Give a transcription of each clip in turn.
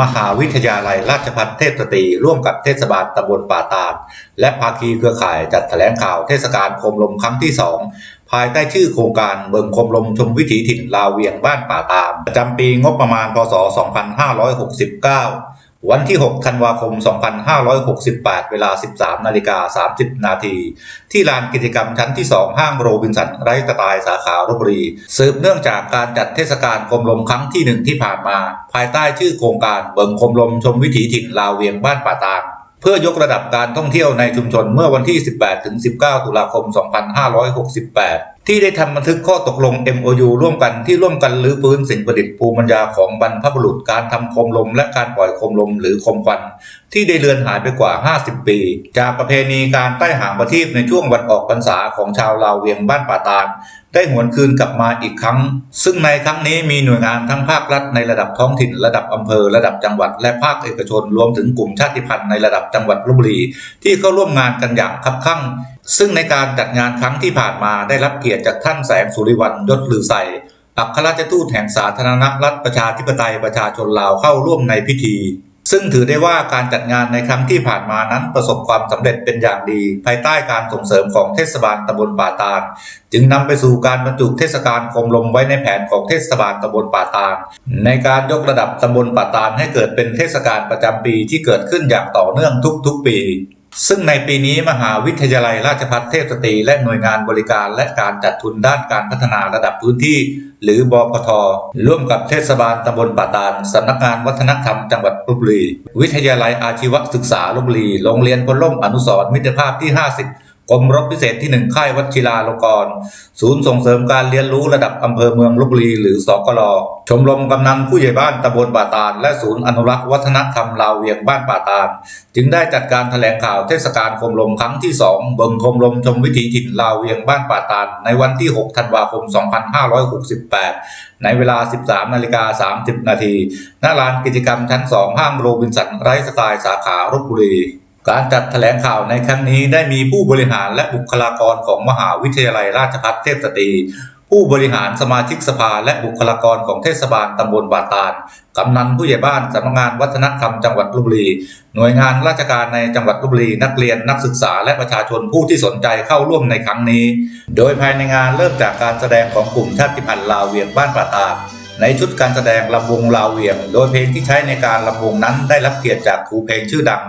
มหาวิทยาลัยราชภัฏเทพสตรีร่วมกับเทศบาลตำบลป่าตาล และภาคีเครือข่ายจัดแถลงข่าวเทศกาลโคมลมครั้งที่ 2 ภายใต้ชื่อโครงการเบิงโคมลมชมวิถีถิ่นลาวเวียงบ้านป่าตามประจำปีงบประมาณพศ 2569 วันที่ 6 ธันวาคม 2568 เวลา 13 นาฬิกา 30 นาที ที่ลานกิจกรรมชั้นที่ 2 ห้างโรบินสันไรสไตล์สาขาลบบุรี สืบเนื่องจากการจัดเทศกาลคมลมครั้งที่ 1 ที่ผ่านมา ภายใต้ชื่อโครงการเบิงคมลมชมวิถีถิ่นลาวเวียงบ้านป่าตางเพื่อยกระดับการท่องเที่ยวในชุมชนเมื่อวันที่ 18ถึง19 ตุลาคม 2568 ที่ได้ทำบันทึกข้อตกลง MOU ร่วมกันที่ร่วมกันรื้อฟื้นสิ่งประดิษฐ์ภูมิปัญญาของบรรพบุรุษการทำโคมลม และการปล่อยโคมลมหรือโคมควัน ที่ได้เลือนหายไปกว่า 50 ปี จากประเพณีการใต้หางประทีปในช่วงวันออกพรรษาของชาวลาวเวียงบ้านป่าตาลได้หวนคืนกลับมาอีกครั้ง ซึ่งในครั้งนี้มีหน่วยงานทั้งภาครัฐในระดับท้องถิ่น ระดับอำเภอ ระดับจังหวัด และภาคเอกชน รวมถึงกลุ่มชาติพันธุ์ในระดับจังหวัดลบบุรี ที่เข้าร่วมงานกันอย่างคับคั่ง ซึ่งในการจัดงานครั้งที่ผ่านมาได้รับเกียรติจากท่านแสงสุริวัลยศลือไสอัครราชทูตแห่งสาธารณรัฐประชาธิปไตยประชาชนลาวเข้าร่วมในพิธี ซึ่งถือได้ว่าการจัดงานในครั้งที่ผ่านมานั้นประสบความสำเร็จเป็นอย่างดี ภายใต้การส่งเสริมของเทศบาลตำบลป่าตาลจึงนำไปสู่การบรรจุเทศกาลโคมลมไว้ในแผนของเทศบาลตำบลป่าตาลในการยกระดับตำบลป่าตาลให้เกิดเป็นเทศกาลประจำปีที่เกิดขึ้นอย่างต่อเนื่องทุกๆปี ซึ่งในปีนี้มหาวิทยาลัยราชภัฏเทพสตรีและหน่วยงานบริการและการจัดทุนด้านการพัฒนาระดับพื้นที่ หรือบพท ร่วมกับเทศบาลตำบลป่าตาลสำนักงานวัฒนธรรมจังหวัดลบบุรี วิทยาลัยอาชีวศึกษาลบบุรี โรงเรียนพลล่มอนุสรณ์มิตรภาพที่ 50 กรมรบพิเศษที่ 1 ค่ายวัชิราลงกรณ์ศูนย์ส่งเสริมการเรียนรู้ระดับอำเภอเมืองลบบุรีหรือสกลชมรมกำนันผู้ใหญ่บ้านตำบลป่าตาล และศูนย์อนุรักษ์วัฒนธรรมลาวเวียงบ้านป่าตาล จึงได้จัดการแถลงข่าวเทศกาลโคมลมครั้งที่ 2 เบิงโคมลมชมวิถีถิ่นลาวเวียงบ้านป่าตาล ในวันที่ 6 ธันวาคม 2568 ในเวลา 13 นาฬิกา 30 นาทีณลานกิจกรรมชั้น 2 ห้างโรบินสันไรฟ์สไตล์สาขาลบบุรี การจัดแถลงข่าวในครั้งนี้ได้มีผู้บริหารและบุคลากรของมหาวิทยาลัยราชภัฏเทพสตรี ผู้บริหารสมาชิกสภาและบุคลากรของเทศบาลตำบลบาตาลกำนันผู้ใหญ่บ้านสำนักงานวัฒนธรรมจังหวัดลบบุรี หน่วยงานราชการในจังหวัดลบบุรีนักเรียนนักศึกษาและประชาชนผู้ที่สนใจเข้าร่วมในครั้งนี้ โดยภายในงานเริ่มจากการแสดงของกลุ่มชาติพันธุ์ลาวเวียงบ้านป่าตาล ในชุดการแสดงลำวงลาวเวียง โดยเพลงที่ใช้ในการลำวงนั้นได้รับเกียรติจากครูเพลงชื่อดัง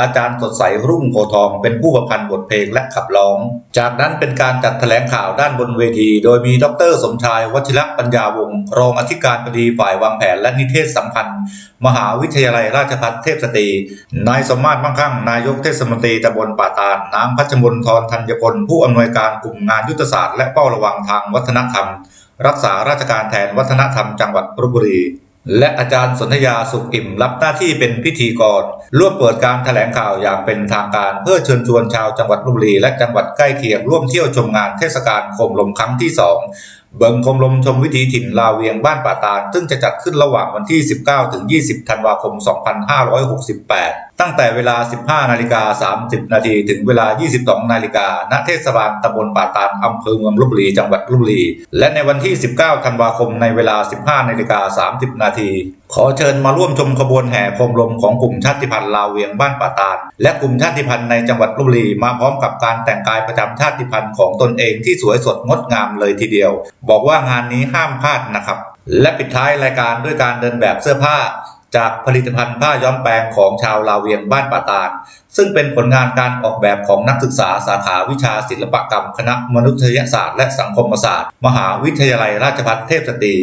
อาจารย์สดใสรุ่งโพทองเป็นผู้ประพันธ์บทเพลงและขับร้อง จากนั้นเป็นการจัดแถลงข่าวด้านบนเวที โดยมีดรสมชายวชิรปัญญาวงศ์รองอธิการบดีฝ่ายวางแผนและนิเทศสัมพันธ์มหาวิทยาลัยราชภัฏเทพสตรี นายสมมาตรมั่งคั่ง นายกเทศมนตรีตำบลป่าตาลนางพัชมนทรธัญพลผู้อำนวยการกลุ่มงานยุทธศาสตร์และเฝ้าระวังทางวัฒนธรรม รักษาราชการแทนวัฒนธรรมจังหวัดลบบุรี และอาจารย์สนธยาสุขอิ่มรับหน้าที่เป็นพิธีกร ร่วมเปิดการแถลงข่าวอย่างเป็นทางการ เพื่อเชิญชวนชาวจังหวัดลบบุรี และจังหวัดใกล้เคียงร่วมเที่ยวชมงานเทศกาลโคมลมครั้งที่ 2เบิงคมลมชมวิถีถิ่นลาเวียงบ้านป่าตาลซึ่งจะจัดขึ้นระหว่างวันที่ 19 ถึง 20 ธันวาคม 2568 ตั้งแต่เวลา 15 นาฬิกา 30 นาทีถึงเวลา 22 นาฬิกา ณ เทศบาลตำบลป่าตาลอำเภอเมืองลบบุรี จังหวัดลบบุรี และในวันที่ 19 ธันวาคม ในเวลา 15 นาฬิกา 30 นาที ขอเชิญมาร่วมชมขบวนแห่โคมลมของกลุ่มชาติพันธุ์ลาวเวียงบ้านป่าตาล และกลุ่มชาติพันธุ์ในจังหวัดลบบุรีมาพร้อมกับการแต่งกายประจำชาติพันธุ์ของตนเองที่สวยสดงดงามเลยทีเดียว บอกว่างานนี้ห้ามพลาดนะครับ และปิดท้ายรายการด้วยการเดินแบบเสื้อผ้า จากผลิตภัณฑ์ผ้าย้อมแปลงของชาวลาวเวียงบ้านป่าตาล ซึ่งเป็นผลงานการออกแบบของนักศึกษาสาขาวิชาศิลปกรรม คณะมนุษยศาสตร์และสังคมศาสตร์ มหาวิทยาลัยราชภัฏเทพสตรี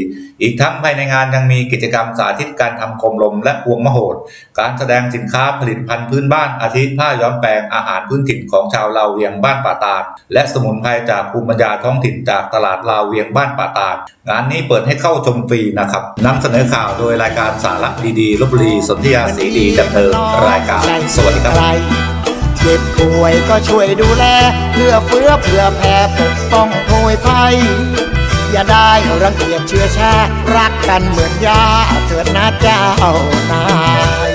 อีกทั้งภายในงานยังมีกิจกรรมสาธิตการทำโคมลมและพวงมโหดการแสดงสินค้าผลิตภัณฑ์พื้นบ้านอาทิผ้าย้อมแปลงอาหารพื้นถิ่นของชาวลาวเวียงบ้านป่าตาล และสมุนไพรจากภูมิปัญญาท้องถิ่นจากตลาดลาวเวียงบ้านป่าตาล งานนี้เปิดให้เข้าชมฟรีนะครับนำเสนอข่าวโดยรายการสาระดีๆลบบุรีสนธยาศรีดีดำเนินรายการ สวัสดีครับเจ็บป่วยก็ช่วยดูแลเพื่อเฟื้อเพื่อแผ่ปกป้องโพยภัย อย่าได้รังเกียจเชื้อชาติรักกันเหมือนยาเถิดนะเจ้านาย